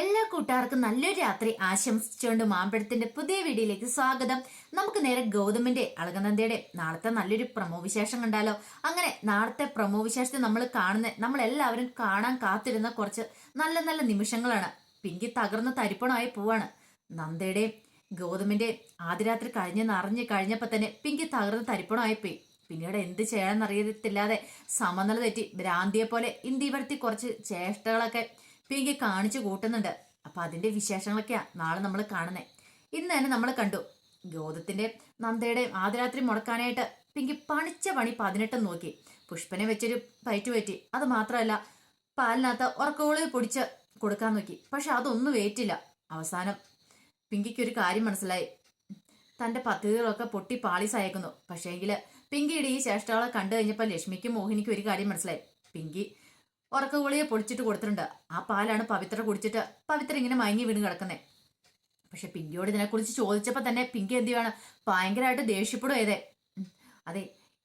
എല്ലാ കൂട്ടുകാർക്കും നല്ലൊരു രാത്രി ആശംസിച്ചുകൊണ്ട് മാമ്പഴത്തിന്റെ പുതിയ വീഡിയോയിലേക്ക് സ്വാഗതം. നമുക്ക് നേരെ ഗൗതമിന്റെ അളകനന്ദയുടെ നാളത്തെ നല്ലൊരു പ്രമോ വിശേഷം കണ്ടാലോ? അങ്ങനെ നാളത്തെ പ്രമോ വിശേഷത്തിൽ നമ്മൾ കാണുന്ന നമ്മൾ എല്ലാവരും കാണാൻ കാത്തിരുന്ന കുറച്ച് നല്ല നല്ല നിമിഷങ്ങളാണ്. പിങ്കി തകർന്ന് തരിപ്പണമായി പോവാണ്. നന്ദയുടെയും ഗൗതമിന്റെ ആദ്യ രാത്രി കഴിഞ്ഞ് നിറഞ്ഞ് കഴിഞ്ഞപ്പോ തന്നെ പിങ്കി തകർന്ന് തരിപ്പണമായി പോയി. പിന്നീട് എന്ത് ചെയ്യണമെന്ന് അറിയത്തില്ലാതെ സമനില തെറ്റി ഭ്രാന്തിയെ പോലെ ഇന്ത്യപ്പെടുത്തി കുറച്ച് ചേഷ്ടകളൊക്കെ പിങ്കി കാണിച്ചു കൂട്ടുന്നുണ്ട്. അപ്പൊ അതിന്റെ വിശേഷങ്ങളൊക്കെയാ നാളെ നമ്മൾ കാണുന്നത് ഇന്ന് തന്നെ നമ്മൾ കണ്ടു. ഗോതത്തിന്റെ നന്ദയുടെ ആദ്യരാത്രി മുടക്കാനായിട്ട് പിങ്കി പണിച്ച പണി പതിനെട്ടും നോക്കി. പുഷ്പനെ വെച്ചൊരു പയറ്റു പറ്റി. അത് മാത്രമല്ല പാലിനകത്ത് ഉറക്കോളി പൊടിച്ച് കൊടുക്കാൻ നോക്കി. പക്ഷെ അതൊന്നും ഏറ്റില്ല. അവസാനം പിങ്കിക്ക് ഒരു കാര്യം മനസ്സിലായി. തന്റെ പദ്ധതികളൊക്കെ പൊട്ടി പാളിസായേക്കുന്നു പക്ഷേങ്കിൽ പിങ്കിയുടെ ഈ ചേഷ്ടകളെ കണ്ടു കഴിഞ്ഞപ്പോൾ ലക്ഷ്മിക്കും മോഹിനിക്കും ഒരു കാര്യം മനസ്സിലായി. പിങ്കി ഉറക്കഗുളിയെ പൊളിച്ചിട്ട് കൊടുത്തിട്ടുണ്ട്. ആ പാലാണ് പവിത്ര കുടിച്ചിട്ട് പവിത്ര ഇങ്ങനെ മയങ്ങി വീണ് കിടക്കുന്നത് പക്ഷെ പിങ്കിയോട് ഇതിനെക്കുറിച്ച് ചോദിച്ചപ്പോൾ തന്നെ പിങ്കി എന്ത് ചെയ്യാണ്? ഭയങ്കരമായിട്ട് ദേഷ്യപ്പെടും ഏതേ. അതെ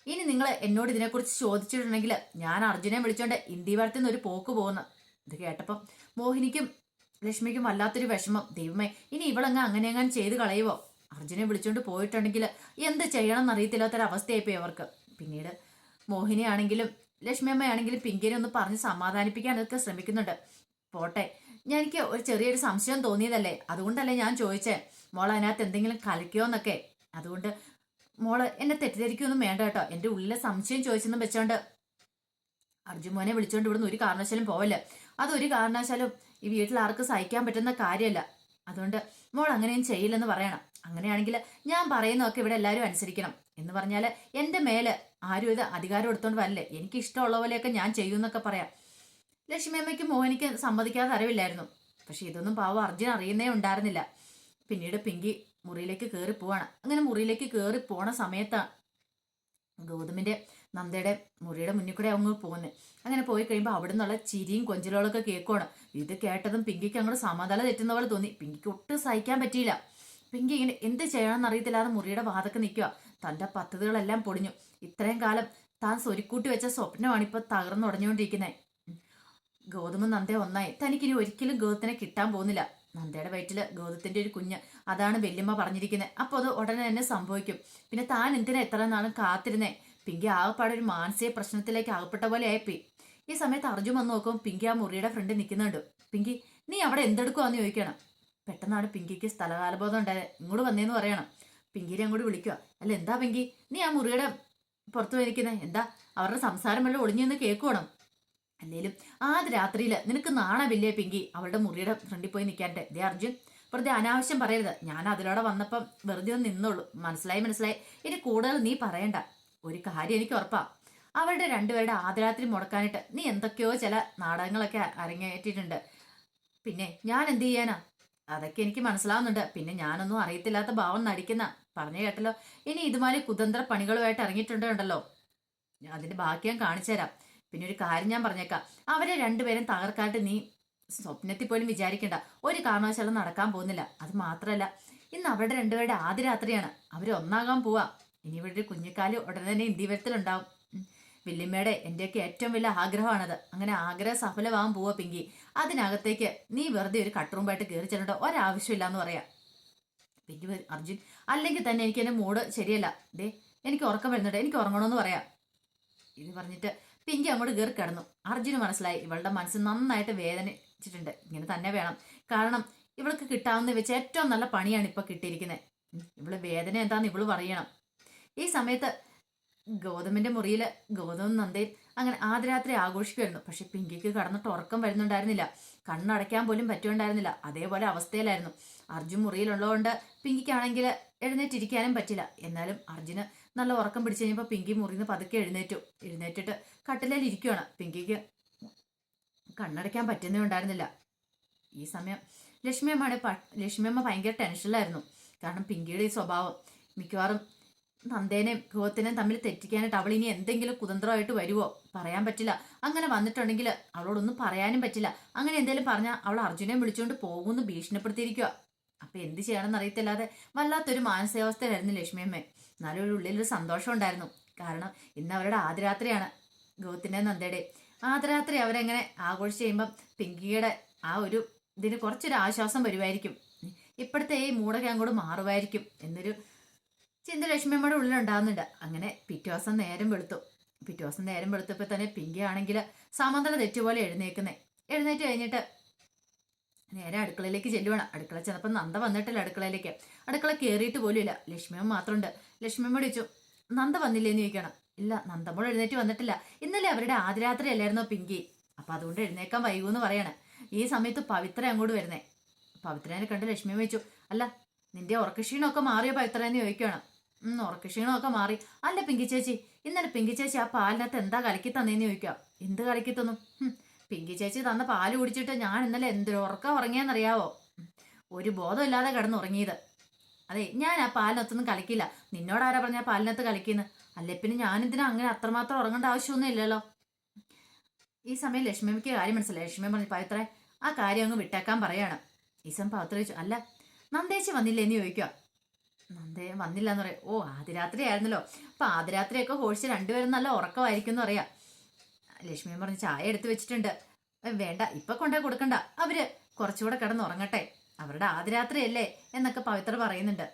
ഇനി നിങ്ങൾ എന്നോട് ഇതിനെക്കുറിച്ച് ചോദിച്ചിട്ടുണ്ടെങ്കിൽ ഞാൻ അർജുനെ വിളിച്ചോണ്ട് ഇന്ത്യവരത്തിൽ നിന്ന് ഒരു പോക്ക് പോകുന്നു. ഇത് കേട്ടപ്പം മോഹിനിക്കും ലക്ഷ്മിക്കും വല്ലാത്തൊരു വിഷമം. ദൈവമേ ഇനി ഇവളങ്ങ് അങ്ങനെ അങ്ങനെ ചെയ്ത് കളയുവോ? അർജുനെ വിളിച്ചോണ്ട് പോയിട്ടുണ്ടെങ്കിൽ എന്ത് ചെയ്യണം എന്നറിയത്തില്ലാത്തൊരവസ്ഥയായിപ്പോയി അവർക്ക്. പിന്നീട് മോഹിനിയാണെങ്കിലും ലക്ഷ്മി അമ്മയാണെങ്കിലും പിങ്കിനെ ഒന്ന് പറഞ്ഞ് സമാധാനിപ്പിക്കാനൊക്കെ ശ്രമിക്കുന്നുണ്ട്. പോട്ടെ. ഞാൻ എനിക്ക് ഒരു ചെറിയൊരു സംശയം തോന്നിയതല്ലേ? അതുകൊണ്ടല്ലേ ഞാൻ ചോദിച്ചേ. മോൾ അതിനകത്ത് എന്തെങ്കിലും കലക്കിയോന്നൊക്കെ അതുകൊണ്ട് മോൾ എന്നെ തെറ്റിദ്ധരിക്കൊന്നും വേണ്ട കേട്ടോ. എന്റെ ഉള്ളിലെ സംശയം ചോദിച്ചെന്നും വെച്ചോണ്ട്. അർജുൻ മോനെ വിളിച്ചോണ്ട് ഇവിടുന്ന് ഒരു കാരണവശാലും പോവല്ല? അതൊരു കാരണവശാലും ഈ വീട്ടിൽ ആർക്കും സഹിക്കാൻ പറ്റുന്ന കാര്യമല്ല. അതുകൊണ്ട് മോൾ അങ്ങനെയും ചെയ്യില്ലെന്ന് പറയണം. അങ്ങനെയാണെങ്കിൽ ഞാൻ പറയുന്നതൊക്കെ ഇവിടെ എല്ലാവരും അനുസരിക്കണം. എന്ന് പറഞ്ഞാൽ എന്റെ മേൽ ആരും ഇത് അധികാരം എടുത്തോണ്ട് വരല്ലേ? എനിക്ക് ഇഷ്ടമുള്ള പോലെയൊക്കെ ഞാൻ ചെയ്യുമെന്നൊക്കെ പറയാം. ലക്ഷ്മി അമ്മയ്ക്ക് മോഹനിക്ക് സമ്മതിക്കാതെ അറിവില്ലായിരുന്നു. പക്ഷെ ഇതൊന്നും പാവം അർജുൻ അറിയുന്നേ ഉണ്ടായിരുന്നില്ല. പിന്നീട് പിങ്കി മുറിയിലേക്ക് കയറി പോവാണ്. അങ്ങനെ മുറിയിലേക്ക് കയറി പോണ സമയത്താണ് ഗൗതമിന്റെ നന്ദയുടെ മുറിയുടെ മുന്നിൽ കൂടെ അങ്ങ് പോകുന്നത് അങ്ങനെ പോയി കഴിയുമ്പോൾ അവിടെ നിന്നുള്ള ചിരിയും കൊഞ്ചലുകളൊക്കെ കേൾക്കുവാണ് ഇത് കേട്ടതും പിങ്കിക്ക് അങ്ങോട്ട് സമാധാനം തെറ്റുന്ന പോലെ തോന്നി. പിങ്കിക്ക് ഒട്ടും സഹിക്കാൻ പറ്റിയില്ല. പിങ്കി ഇങ്ങനെ എന്ത് ചെയ്യണമെന്ന് അറിയത്തില്ലാതെ മുറിയുടെ വാതൊക്കെ നിൽക്കുക തന്റെ പദ്ധതികളെല്ലാം പൊടിഞ്ഞു. ഇത്രയും കാലം താൻ സ്വരുക്കൂട്ടി വെച്ച സ്വപ്നമാണ് ഇപ്പൊ തകർന്നുടഞ്ഞുകൊണ്ടിരിക്കുന്നത് ഗൗതമും നന്ദേ ഒന്നായി. തനിക്കിനി ഒരിക്കലും ഗൗതത്തിനെ കിട്ടാൻ പോകുന്നില്ല. നന്ദയുടെ വയറ്റിൽ ഗൗതത്തിന്റെ ഒരു കുഞ്ഞ് അതാണ് വല്യമ്മ പറഞ്ഞിരിക്കുന്നത് അപ്പോൾ അത് ഉടനെ തന്നെ സംഭവിക്കും. പിന്നെ താൻ എന്തിനാ എത്ര നാളും കാത്തിരുന്നേ? പിങ്കി ആകപ്പാടെ ഒരു മാനസിക പ്രശ്നത്തിലേക്ക് ആകപ്പെട്ട പോലെ ആയിപ്പോയി ഈ സമയത്ത് അർജുൻ വന്ന് നോക്കും പിങ്കി ആ മുറിയുടെ ഫ്രണ്ട് നിൽക്കുന്നുണ്ട്. പിങ്കി നീ അവിടെ എന്തെടുക്കുവാന്ന് ചോദിക്കണം. പെട്ടെന്നാണ് പിങ്കിക്ക് സ്ഥലകാലബോധം ഉണ്ടായത്. ഇങ്ങോട്ട് വന്നേന്ന് പറയണം. പിങ്കിനെ അങ്ങോട്ട് വിളിക്കുക അല്ല എന്താ പിങ്കി? നീ ആ മുറിയുടെ പുറത്തു പോയിരിക്കുന്നത് എന്താ? അവരുടെ സംസാരം വല്ല ഒളിഞ്ഞു നിന്ന് കേൾക്കുവാണോ? അല്ലേലും ആ രാത്രിയിൽ നിനക്ക് നാണമില്ലേ പിങ്കി? അവളുടെ മുറിയുടെ ഫ്രണ്ടിൽ പോയി നിൽക്കാന്റെ ദേ അർജുൻ വെറുതെ അനാവശ്യം പറയരുത്. ഞാൻ അതിലൂടെ വന്നപ്പം വെറുതെ ഒന്ന് നിന്നുള്ളൂ മനസ്സിലായി മനസ്സിലായി. ഇനി കൂടുതൽ നീ പറയണ്ട. ഒരു കാര്യം എനിക്ക് ഉറപ്പാ. അവരുടെ രണ്ടുപേരുടെ ആദരാത്രി മുടക്കാനായിട്ട് നീ എന്തൊക്കെയോ ചില നാടകങ്ങളൊക്കെ അരങ്ങേറ്റിട്ടുണ്ട്. പിന്നെ ഞാൻ എന്ത് ചെയ്യാനാ? അതൊക്കെ എനിക്ക് മനസ്സിലാവുന്നുണ്ട്. പിന്നെ ഞാനൊന്നും അറിയത്തില്ലാത്ത ഭാവം നടിക്കുന്ന. പറഞ്ഞു കേട്ടല്ലോ. ഇനി ഇതുമാതിരി കുതന്ത്ര പണികളുമായിട്ട് ഇറങ്ങിയിട്ടുണ്ടല്ലോ അതിന്റെ ബാക്കി ഞാൻ കാണിച്ചുതരാം പിന്നെ ഒരു കാര്യം ഞാൻ പറഞ്ഞേക്കാം. അവരെ രണ്ടുപേരും തകർക്കാട്ട് നീ സ്വപ്നത്തിൽ പോലും വിചാരിക്കണ്ട. ഒരു കാരണവശാലും നടക്കാൻ പോകുന്നില്ല. അത് മാത്രമല്ല ഇന്ന് അവരുടെ രണ്ടുപേരുടെ ആദ്യ രാത്രിയാണ് അവർ പോവാ. ഇനി ഒരു കുഞ്ഞിക്കാൽ ഉടനെ തന്നെ ഇന്ത്യവരത്തിലുണ്ടാവും. വല്യമ്മയുടെ എന്റെയൊക്കെ ഏറ്റവും വലിയ ആഗ്രഹമാണത്. അങ്ങനെ ആഗ്രഹം സഫലമാകാൻ പോവാ പിങ്കി. അതിനകത്തേക്ക് നീ വെറുതെ ഒരു കട്ടുറുമ്പായിട്ട് കയറി ചെല്ലേണ്ട. ഒരാവശ്യമില്ല എന്ന് പറയാം. പിങ്കി അർജുൻ അല്ലെങ്കിൽ തന്നെ എനിക്ക് എന്റെ മൂഡ് ശരിയല്ല. ദേ എനിക്ക് ഉറക്കം വരുന്നുണ്ട്. എനിക്ക് ഉറങ്ങണമെന്ന് പറയാം. ഇത് പറഞ്ഞിട്ട് പിങ്കി അങ്ങോട്ട് കയറി കിടന്നു. അർജുന് മനസ്സിലായി ഇവളുടെ മനസ്സ് നന്നായിട്ട് വേദനിച്ചിട്ടുണ്ട്. ഇങ്ങനെ തന്നെ വേണം. കാരണം ഇവൾക്ക് കിട്ടാവുന്ന വെച്ച് ഏറ്റവും നല്ല പണിയാണ് ഇപ്പൊ കിട്ടിയിരിക്കുന്നത് ഇവൾ വേദന എന്താന്ന് ഇവൾ പറയണം. ഈ സമയത്ത് ഗൗതമിന്റെ മുറിയിൽ ഗൗതമും നന്ദയും അങ്ങനെ ആദ്യ രാത്രി ആഘോഷിക്കുമായിരുന്നു പക്ഷെ പിങ്കിക്ക് കടന്നിട്ട് ഉറക്കം വരുന്നുണ്ടായിരുന്നില്ല. കണ്ണടയ്ക്കാൻ പോലും പറ്റുണ്ടായിരുന്നില്ല അതേപോലെ അവസ്ഥയിലായിരുന്നു. അർജുൻ മുറിയിലുള്ളതുകൊണ്ട് പിങ്കിക്കാണെങ്കിൽ എഴുന്നേറ്റിരിക്കാനും പറ്റില്ല. എന്നാലും അർജുന് നല്ല ഉറക്കം പിടിച്ചു കഴിഞ്ഞപ്പോൾ പിങ്കി നിന്ന് പതുക്കെ എഴുന്നേറ്റു. എഴുന്നേറ്റിട്ട് കട്ടിലേൽ ഇരിക്കുകയാണ് പിങ്കിക്ക് കണ്ണടയ്ക്കാൻ പറ്റുന്നേ ഉണ്ടായിരുന്നില്ല. ഈ സമയം ലക്ഷ്മിയമ്മയുടെ ലക്ഷ്മിയമ്മ ഭയങ്കര ടെൻഷനിലായിരുന്നു. കാരണം പിങ്കിയുടെ ഈ സ്വഭാവം മിക്കവാറും നന്ദേനെയും ഗോത്തിനെയും തമ്മിൽ തെറ്റിക്കാനായിട്ട് അവൾ ഇനി എന്തെങ്കിലും കുതന്ത്രമായിട്ട് വരുവോ? പറയാൻ പറ്റില്ല. അങ്ങനെ വന്നിട്ടുണ്ടെങ്കിൽ അവളോടൊന്നും പറയാനും പറ്റില്ല. അങ്ങനെ എന്തെങ്കിലും പറഞ്ഞാൽ അവൾ അർജുനെ വിളിച്ചുകൊണ്ട് പോകുമെന്ന് ഭീഷണിപ്പെടുത്തിയിരിക്കുക അപ്പൊ എന്ത് ചെയ്യണമെന്ന് അറിയത്തില്ലാതെ വല്ലാത്തൊരു മാനസികാവസ്ഥയിലായിരുന്നു ലക്ഷ്മിയമ്മ. എന്നാലും ഒരു ഉള്ളിലൊരു സന്തോഷം ഉണ്ടായിരുന്നു. കാരണം ഇന്ന് അവരുടെ ആദ്യരാത്രിയാണ് ഗോത്തിന്റെ നന്ദയുടെ ആദ്യരാത്രി അവരെങ്ങനെ ആഘോഷിച്ച് ചെയ്യുമ്പം പിങ്കിയുടെ ആ ഒരു ഇതിന് കുറച്ചൊരു ആശ്വാസം വരുമായിരിക്കും ഇപ്പോഴത്തെ ഈ മൂടൊക്കെ അങ്ങോട്ട് മാറുമായിരിക്കും എന്നൊരു ചിന്ത ലക്ഷ്മിയമ്മയുടെ ഉള്ളിലുണ്ടാകുന്നുണ്ട് അങ്ങനെ പിറ്റേ ദിവസം നേരം വെളുത്തു. പിറ്റേ ദിവസം നേരം വെളുത്തപ്പോൾ തന്നെ പിങ്കി ആണെങ്കിൽ സമതല തെറ്റുപോലെ എഴുന്നേക്കുന്നേ. എഴുന്നേറ്റ് കഴിഞ്ഞിട്ട് നേരെ അടുക്കളയിലേക്ക് ചെല്ലുവാണ്. അടുക്കള ചെന്നപ്പോൾ നന്ദ വന്നിട്ടില്ല അടുക്കളയിലേക്ക്. അടുക്കള കയറിയിട്ട് പോലും ഇല്ല ലക്ഷ്മിയമ്മ മാത്രമുണ്ട്. ലക്ഷ്മിയമ്മ വിളിച്ചു നന്ദ വന്നില്ലേന്ന് ചോദിക്കണം ഇല്ല നന്ദമ്മോൾ എഴുന്നേറ്റ് വന്നിട്ടില്ല. ഇന്നലെ അവരുടെ ആദ്യരാത്രി അല്ലായിരുന്നോ പിങ്കി? അപ്പൊ അതുകൊണ്ട് എഴുന്നേക്കാൻ വൈകൂന്ന് പറയാണ്. ഈ സമയത്ത് പവിത്ര അങ്ങോട്ട് വരുന്നേ. പവിത്രനെ കണ്ട് ലക്ഷ്മി വെച്ചു അല്ല നിന്റെ ഉറക്കക്ഷീണമൊക്കെ മാറിയോ പവിത്രനെ ചോദിക്കണം ഉം ഉറക്കക്ഷീണമൊക്കെ മാറി. അല്ല പിങ്കി ചേച്ചി ഇന്നലെ പിങ്കി ചേച്ചി ആ പാലിനകത്ത് എന്താ കലക്കി തന്നേന്ന് ചോദിക്കാം. എന്ത് കലക്കി തന്നു? പിങ്കി ചേച്ചി തന്ന പാൽ കുടിച്ചിട്ട് ഞാൻ ഇന്നലെ എന്തൊരു ഉറക്കം ഉറങ്ങിയെന്നറിയാവോ? ഒരു ബോധമില്ലാതെ കിടന്ന് ഉറങ്ങിയത് അതെ ഞാൻ ആ പാലിനകത്തൊന്നും കളിക്കില്ല നിന്നോട് ആരാ പറഞ്ഞ പാലിനകത്ത് കലക്കിന്ന് അല്ലെ പിന്നെ ഞാനിതിന് അങ്ങനെ അത്രമാത്രം ഉറങ്ങേണ്ട ആവശ്യമൊന്നും ഇല്ലല്ലോ? ഈ സമയം ലക്ഷ്മിക്ക് കാര്യം മനസ്സിലായി. ലക്ഷ്മി പറഞ്ഞു പവിത്രേ ആ കാര്യം അങ്ങ് വിട്ടേക്കാൻ പറയാണ്. ഈസം പവിത്ര ചോദിച്ചു അല്ല നന്ദേച്ചി വന്നില്ലേ എന്ന് ചോദിക്കുക നന്ദേ വന്നില്ല എന്ന് പറയാം. ഓ ആദ്യരാത്രി ആയിരുന്നല്ലോ അപ്പൊ ആദ്യരാത്രിയൊക്കെ ഹോഴ്സ് രണ്ടുപേരും നല്ല ഉറക്കമായിരിക്കും എന്ന് പറയാം. ലക്ഷ്മി പറഞ്ഞ് ചായ എടുത്തു വെച്ചിട്ടുണ്ട്. "ഏ, വേണ്ട ഇപ്പൊ കൊണ്ടേ കൊടുക്കണ്ട. അവർ കുറച്ചുകൂടെ കിടന്ന് ഉറങ്ങട്ടെ. അവരുടെ ആദ്യരാത്രിയല്ലേ എന്നൊക്കെ പവിത്ര പറയുന്നുണ്ട്.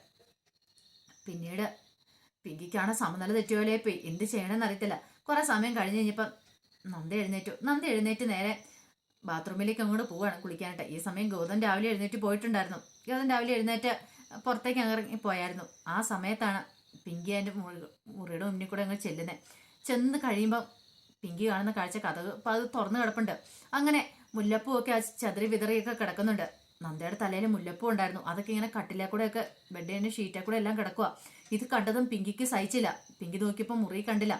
പിന്നീട് പിങ്കിക്കാണ് സമനില തെറ്റുപോലെ പോയി. എന്ത് ചെയ്യണമെന്ന് അറിയത്തില്ല. കുറെ സമയം കഴിഞ്ഞ് കഴിഞ്ഞപ്പം നന്ദ എഴുന്നേറ്റു. നന്ദ എഴുന്നേറ്റ് നേരെ ബാത്റൂമിലേക്ക് അങ്ങോട്ട് പോവാണ് കുളിക്കാനായിട്ട്. ഈ സമയം ഗൗതം രാവിലെ എഴുന്നേറ്റ് പോയിട്ടുണ്ടായിരുന്നു. ഗൗതം രാവിലെ എഴുന്നേറ്റ് പുറത്തേക്ക് ഇറങ്ങി പോയായിരുന്നു. ആ സമയത്താണ് പിങ്കി അതിന്റെ മുറി മുറിയുടെ മുന്നിൽ കൂടെ അങ്ങ് ചെല്ലുന്നത് ചെന്ന് കഴിയുമ്പം പിങ്കി കാണുന്ന കാഴ്ച കഥ അപ്പം അത് തുറന്നു കിടപ്പുണ്ട്. അങ്ങനെ മുല്ലപ്പൂ ഒക്കെ ആ ചതിരി വിതറിയൊക്കെ കിടക്കുന്നുണ്ട്. നന്ദയുടെ തലയിൽ മുല്ലപ്പൂ ഉണ്ടായിരുന്നു. അതൊക്കെ ഇങ്ങനെ കട്ടിലെ കൂടെയൊക്കെ ബെഡിന്റെ ഷീറ്റെ കൂടെ എല്ലാം കിടക്കുക ഇത് കണ്ടതും പിങ്കിക്ക് സഹിച്ചില്ല. പിങ്കി നോക്കിയപ്പോൾ മുറി കണ്ടില്ല.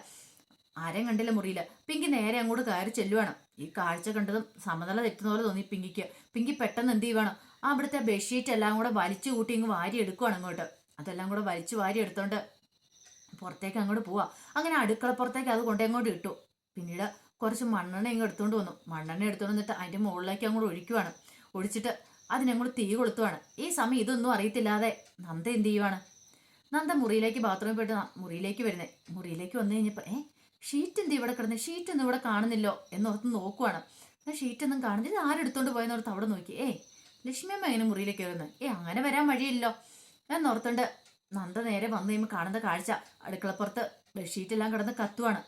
ആരെയും കണ്ടില്ല മുറിയില്ല പിങ്കി നേരെ അങ്ങോട്ട് കയറി ചെല്ലുവാണ്. ഈ കാഴ്ച കണ്ടതും സമനില തെറ്റുന്ന പോലെ തോന്നി പിങ്കിക്ക്. പിങ്കി പെട്ടെന്ന് എന്ത് ചെയ്യുവാണ്? അവിടുത്തെ ബെഡ്ഷീറ്റ് എല്ലാം കൂടെ വലിച്ചു കൂട്ടി ഇങ്ങ് വാരി എടുക്കുവാണ് അങ്ങോട്ട്. അതെല്ലാം കൂടെ വലിച്ചു വാരി എടുത്തോണ്ട് പുറത്തേക്ക് അങ്ങോട്ട് പോവാ. അങ്ങനെ അടുക്കള പുറത്തേക്ക് അത് കൊണ്ടേ അങ്ങോട്ട് ഇട്ടു. പിന്നീട് കുറച്ച് മണ്ണെണ്ണ ഇങ്ങ് എടുത്തോണ്ട് വന്നു. മണ്ണെണ്ണ എടുത്തോണ്ട് വന്നിട്ട് അതിന്റെ മുകളിലേക്ക് അങ്ങോട്ട് ഒഴിക്കുവാണ്. ഒഴിച്ചിട്ട് അതിനങ്ങോട്ട് തീ കൊളുത്തുവാണ്. ഈ സമയം ഇതൊന്നും അറിയത്തില്ലാതെ നന്ദ എന്ത് ചെയ്യുവാണ്? നന്ദ മുറിയിലേക്ക് ബാത്റൂമിൽ പോയിട്ട് മുറിയിലേക്ക് വരുന്നേ. മുറിയിലേക്ക് വന്നു കഴിഞ്ഞപ്പോൾ ഏ ഷീറ്റ് എന്ത് ഇവിടെ കിടന്ന്? ഷീറ്റ് ഒന്നും ഇവിടെ കാണുന്നില്ലോ എന്നോർത്ത് നോക്കുവാണ്. ഷീറ്റ് ഒന്നും കാണുന്നില്ല. ആരെടുത്തോണ്ട് പോയെന്നോർത്ത് അവിടെ നോക്കി. ഏ ലക്ഷ്മിയമ്മ ഇങ്ങനെ മുറിയിലേക്ക് വരുന്നത് ഏ അങ്ങനെ വരാൻ വഴിയില്ലോ ഞാൻ ഓർത്തുണ്ട് നന്ദ നേരെ വന്നു കഴിയുമ്പോൾ കാണുന്ന കാഴ്ച. അടുക്കളപ്പുറത്ത് ബെഡ്ഷീറ്റ് എല്ലാം കിടന്ന് കത്തുവാണ്.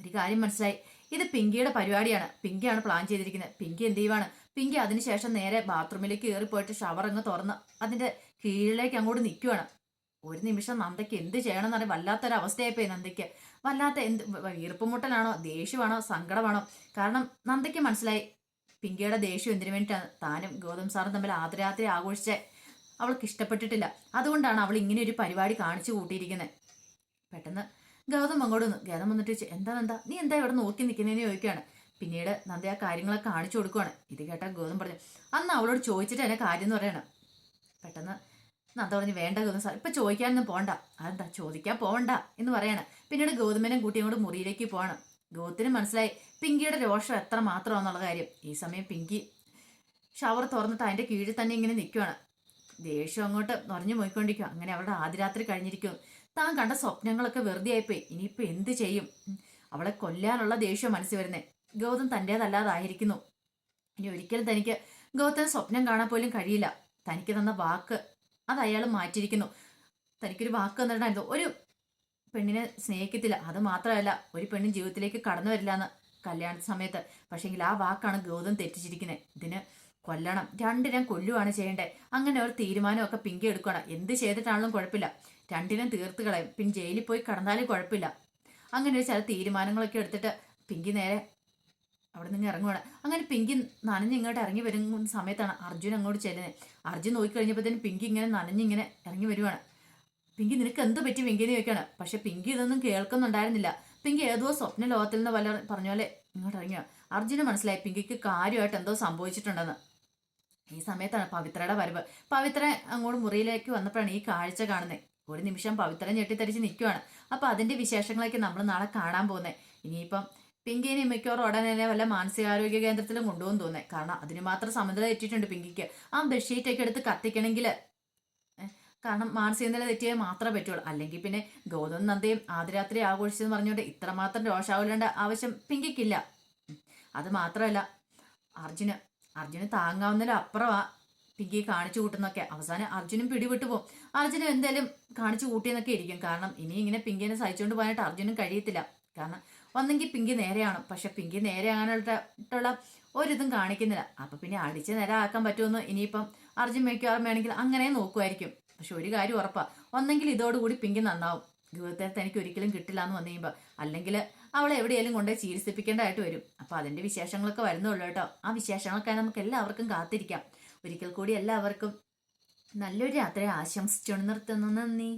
ഒരു കാര്യം മനസ്സിലായി. ഇത് പിങ്കിയുടെ പരിപാടിയാണ്. പിങ്കിയാണ് പ്ലാൻ ചെയ്തിരിക്കുന്നത്. പിങ്കി എന്ത് ചെയ്യുവാണ്? പിങ്കി അതിനുശേഷം നേരെ ബാത്റൂമിലേക്ക് കയറി പോയിട്ട് ഷവർ അങ്ങ് തുറന്ന് അതിന്റെ കീഴിലേക്ക് അങ്ങോട്ട് നിൽക്കുവാണ് ഒരു നിമിഷം നന്ദയ്ക്ക് എന്ത് ചെയ്യണമെന്ന് അറിയാം വല്ലാത്തൊരു അവസ്ഥയായിപ്പോയി നന്ദയ്ക്ക്. വല്ലാത്ത എന്ത് വീർപ്പുമുട്ടലാണോ ദേഷ്യമാണോ? സങ്കടമാണോ? കാരണം നന്ദയ്ക്ക് മനസ്സിലായി. പിങ്കിയുടെ ദേഷ്യം എന്തിനു വേണ്ടിയിട്ടാണ് താനും ഗൗതം സാറും തമ്മിൽ ആദ്യരാത്രി ആഘോഷിച്ച? അവൾക്ക് ഇഷ്ടപ്പെട്ടിട്ടില്ല. അതുകൊണ്ടാണ് അവൾ ഇങ്ങനെ ഒരു പരിപാടി കാണിച്ചു കൂട്ടിയിരിക്കുന്നത്. പെട്ടെന്ന് ഗൗതം അങ്ങോട്ട് വന്നു. ഗൗതം വന്നിട്ട് ചോദിച്ചു എന്താ നന്ദ? നീ എന്താ ഇവിടെ നോക്കി നിൽക്കുന്നതെന്ന് ചോദിക്കുകയാണ്. പിന്നീട് നന്ദ ആ കാര്യങ്ങളൊക്കെ കാണിച്ചു കൊടുക്കുവാണ്. ഇത് കേട്ട ഗൗതം പറഞ്ഞു അന്ന് അവളോട് ചോദിച്ചിട്ട് എന്നെ കാര്യം എന്ന് പറയണം. പെട്ടെന്ന് നന്ദ പറഞ്ഞു വേണ്ട ഗൗതം സാർ ഇപ്പം ചോദിക്കാനൊന്നും പോകണ്ട അതെന്താ? ചോദിക്കാൻ പോകണ്ട എന്ന് പറയണം. പിന്നീട് ഗൗതമനും കൂട്ടിയും കൂടെ മുറിയിലേക്ക് പോവാണ്. ഗൗതത്തിന് മനസ്സിലായി പിങ്കിയുടെ രോഷം എത്ര മാത്രമാണെന്നുള്ള കാര്യം. ഈ സമയം പിങ്കി ഷവർ തുറന്നിട്ട് അതിന്റെ കീഴിൽ തന്നെ ഇങ്ങനെ നിൽക്കുകയാണ് ദേഷ്യം അങ്ങോട്ട് നിറഞ്ഞു പോയിക്കൊണ്ടിരിക്കും. അങ്ങനെ അവളുടെ ആദ്യരാത്രി കഴിഞ്ഞിരിക്കും. താൻ കണ്ട സ്വപ്നങ്ങളൊക്കെ വെറുതെ ആയിപ്പോയി. ഇനിയിപ്പോൾ എന്ത് ചെയ്യും? അവളെ കൊല്ലാനുള്ള ദേഷ്യം മനസ്സിൽ വരുന്നേ. ഗൗതം തന്റേതല്ലാതായിരിക്കുന്നു ഇനി ഒരിക്കലും തനിക്ക് ഗൗതം സ്വപ്നം കാണാൻ പോലും കഴിയില്ല. തനിക്ക് തന്ന വാക്ക് അത് അയാൾ മാറ്റിയിരിക്കുന്നു. തനിക്കൊരു വാക്ക് തന്നിട്ടുണ്ടായിരുന്നു ഒരു പെണ്ണിനെ സ്നേഹിക്കത്തില്ല. അത് മാത്രമല്ല ഒരു പെണ്ണും ജീവിതത്തിലേക്ക് കടന്നു വരില്ല എന്ന് കല്യാണ സമയത്ത്. പക്ഷേങ്കിൽ ആ വാക്കാണ് ഗൗതം തെറ്റിച്ചിരിക്കുന്നത് ഇതിന് കൊല്ലണം. രണ്ടിനും കൊല്ലുവാണ് ചെയ്യേണ്ടത് അങ്ങനെ ഒരു തീരുമാനമൊക്കെ പിങ്കി എടുക്കണം എന്ത് ചെയ്തിട്ടാണെങ്കിലും കുഴപ്പമില്ല. രണ്ടിനും തീർത്ത് കളയും. പിന്നെ ജയിലിൽ പോയി കടന്നാലും കുഴപ്പമില്ല. അങ്ങനെ ഒരു ചില തീരുമാനങ്ങളൊക്കെ എടുത്തിട്ട് പിങ്കി നേരെ അവിടെ നിന്ന് ഇറങ്ങുവാണ്. അങ്ങനെ പിങ്കി നനഞ്ഞ് ഇങ്ങോട്ട് ഇറങ്ങി വരുന്ന സമയത്താണ് അർജുൻ അങ്ങോട്ട് ചെല്ലുന്നത് അർജുൻ നോക്കി തന്നെ പിങ്കി ഇങ്ങനെ നനഞ്ഞിങ്ങനെ ഇറങ്ങി വരുവാണ്. പിങ്കി നിനക്ക് എന്ത് പറ്റി പിങ്കിനെ ചോദിക്കാണ്. പക്ഷെ പിങ്കി ഇതൊന്നും കേൾക്കുന്നുണ്ടായിരുന്നില്ല. പിങ്കി ഏതോ സ്വപ്ന ലോകത്തിൽ നിന്ന് വല്ല പറഞ്ഞ പോലെ ഇങ്ങോട്ട് ഇറങ്ങിയോ? അർജുന മനസ്സിലായി പിങ്കിക്ക് കാര്യമായിട്ട് എന്തോ സംഭവിച്ചിട്ടുണ്ടെന്ന്. ഈ സമയത്താണ് പവിത്രയുടെ വരവ്. പവിത്ര അങ്ങോട്ട് മുറിയിലേക്ക് വന്നപ്പോഴാണ് ഈ കാഴ്ച കാണുന്നത് ഒരു നിമിഷം പവിത്ര ഞെട്ടിത്തരിച്ച് നിൽക്കുവാണ്. അപ്പൊ അതിന്റെ വിശേഷങ്ങളൊക്കെ നമ്മൾ നാളെ കാണാൻ പോകുന്നത് ഇനിയിപ്പം പിങ്കിനെ മിക്കവാറും ഉടനെ വല്ല മാനസികാരോഗ്യ കേന്ദ്രത്തിലും കൊണ്ടുപോകും തോന്നേ കാരണം അതിന് മാത്രം സമനില തെറ്റിയിട്ടുണ്ട് പിങ്കിക്ക്. ആ ബെഡ്ഷീറ്റൊക്കെ എടുത്ത് കത്തിക്കണമെങ്കിൽ കാരണം മാനസിക നില തെറ്റിയാൽ മാത്രമേ പറ്റുള്ളൂ. അല്ലെങ്കിൽ പിന്നെ ഗൗതം നന്ദയും ആദ്യരാത്രി ആഘോഷിച്ചെന്ന് പറഞ്ഞുകൊണ്ട് ഇത്രമാത്രം രോഷാവലേണ്ട ആവശ്യം പിങ്കിക്കില്ല. അത് മാത്രമല്ല അർജുന് അർജുന് താങ്ങാവുന്നതിലും അപ്പുറമാ പിങ്കി കാണിച്ചു കൂട്ടുന്നൊക്കെ അവസാനം അർജുനും പിടിവിട്ടു പോകും അർജുനും എന്തായാലും കാണിച്ചു കൂട്ടിയെന്നൊക്കെ ഇരിക്കും. കാരണം ഇനി ഇങ്ങനെ പിങ്കിനെ സഹിച്ചുകൊണ്ട് പോകാനായിട്ട് അർജുനും കഴിയത്തില്ല. കാരണം ഒന്നെങ്കിൽ പിങ്കി നേരെയാണ് പക്ഷെ പിങ്കി നേരെ ആകാനായിട്ടുള്ള ഒരിതും കാണിക്കുന്നില്ല. അപ്പൊ പിന്നെ അടിച്ച് നേരെ ആക്കാൻ പറ്റുമെന്ന് ഇനിയിപ്പം അർജുൻ മിക്കവാറും വേണമെങ്കിൽ അങ്ങനെ നോക്കുമായിരിക്കും. പക്ഷെ ഒരു കാര്യം ഉറപ്പാ. ഒന്നെങ്കിൽ ഇതോടുകൂടി പിങ്കി നന്നാവും. ഗുരുത്തെ തനിക്ക് ഒരിക്കലും കിട്ടില്ല എന്ന് വന്നു കഴിയുമ്പോൾ അല്ലെങ്കിൽ അവളെ എവിടെയെങ്കിലും കൊണ്ടുപോയി ചികിത്സിപ്പിക്കേണ്ടതായിട്ട് വരും. അപ്പോൾ അതിന്റെ വിശേഷങ്ങളൊക്കെ വരുന്നുള്ളൂ കേട്ടോ. ആ വിശേഷങ്ങൾക്കായി നമുക്ക് എല്ലാവർക്കും കാത്തിരിക്കാം. ഒരിക്കൽ കൂടി എല്ലാവർക്കും നല്ലൊരു യാത്രയെ ആശംസിച്ചുകൊണ്ട് നിർത്തുന്നു. നന്ദി.